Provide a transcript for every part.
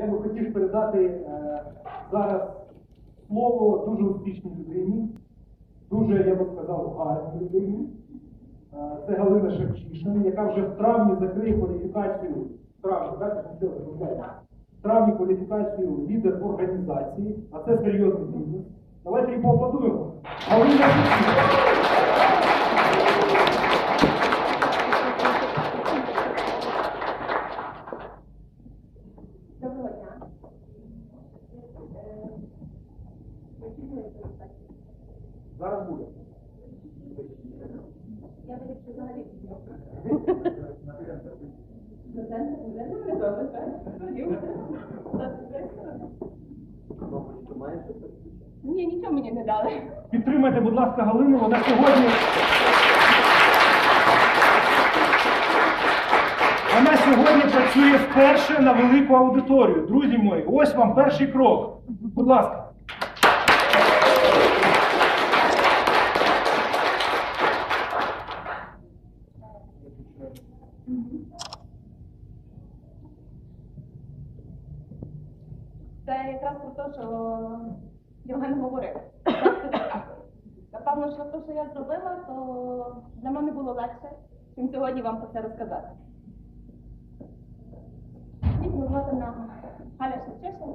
я би хотів передати е, зараз слово дуже успішній людині, дуже, я би сказав, гарній людині. Е, Це Галина Шевчишин, яка вже в травні закриє кваліфікацію, в травні, так, в травні кваліфікацію лідер організації, а це серйозний бізнес. Давайте їй поаплодуємо. Галина Шевчишин. Доброго дня. Е, які були презентації? Зараз буде. Я вирішую взагалі До центру вже не мене добре, Ні, нічого мені не дали. Підтримайте, будь ласка, Галину. Вона сьогодні. Вона сьогодні працює вперше на велику аудиторію. Друзі мої, ось вам перший крок. Будь ласка. Це якраз про те, що Євген говорив. Напевно, що те, що я зробила, то для мене було легше, чим сьогодні вам про це розказати. Дійсно, звати на Галя Шевчишин.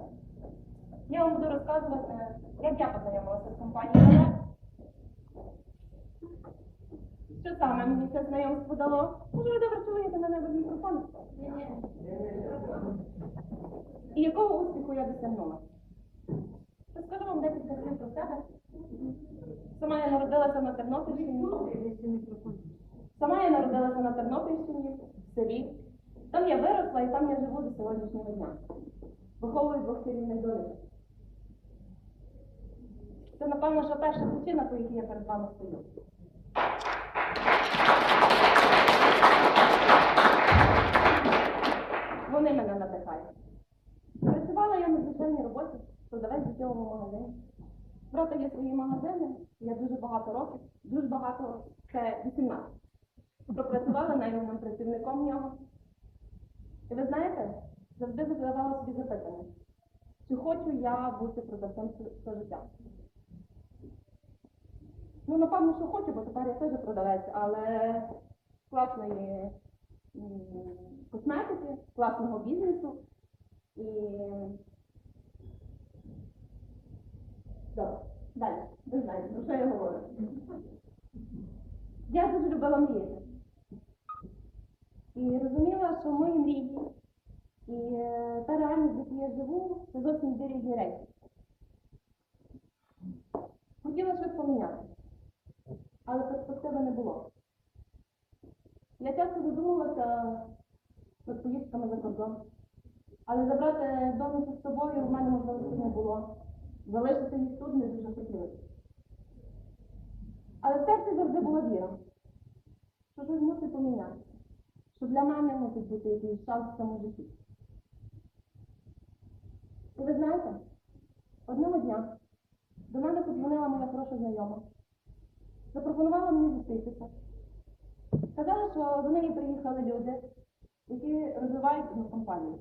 Я вам буду розказувати, як я познайомилася з компанією Що саме мені це знайомство дало? Може, ви добре чуєте мене без мікрофону? І якого успіху я досягнула? Розкажу вам декілька слів про себе. Сама я народилася на Тернопільщині. Сама я народилася на Тернопільщині, в селі. Там я виросла і там я живу до сьогоднішнього дня. Виховую двох чарівних донечок. Це, напевно, що перша причина, по якій я перед вами стою. Звичайній роботі, продавець дитячому магазині. Брата є свої магазини, я дуже багато років, дуже багато, це 18. Пропрацювала найманим працівником нього. І ви знаєте, завжди задавала собі запитання, чи хочу я бути продавцем все- життя. Ну, напевно, що хочу, бо тепер я теж продавець, але класної косметики, класного бізнесу. І добре, далі. Ви знаєте, про що я говорю. Я дуже любила мріяти. І розуміла, що мої мрії і е, та реальність, в якій я живу, це зовсім дві різні речі. Хотіла щось поміняти, але перспективи не було. Я часто задумувалася над поїздками за кордон. Але забрати донечку з собою в мене можливості не було. Залишити їх тут не дуже хотілося. Але в серці завжди була віра, що щось мусить поміняти, що для мене мусить бути якийсь шанс в цьому житті. І ви знаєте, одного дня до мене подзвонила моя хороша знайома, запропонувала мені зустрітися. Сказала, що до неї приїхали люди, які розвивають одну компанію.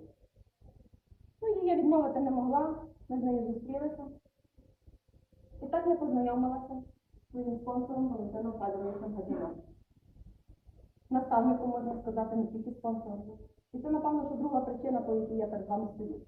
Ну, їй я відмовити не могла, ми з нею зустрілися. І так я познайомилася з своїм спонсором Валентином Федоровичем Гадіном. Наставником, можна сказати, не тільки спонсором. І це, напевно, що друга причина, по якій я перед вами стою.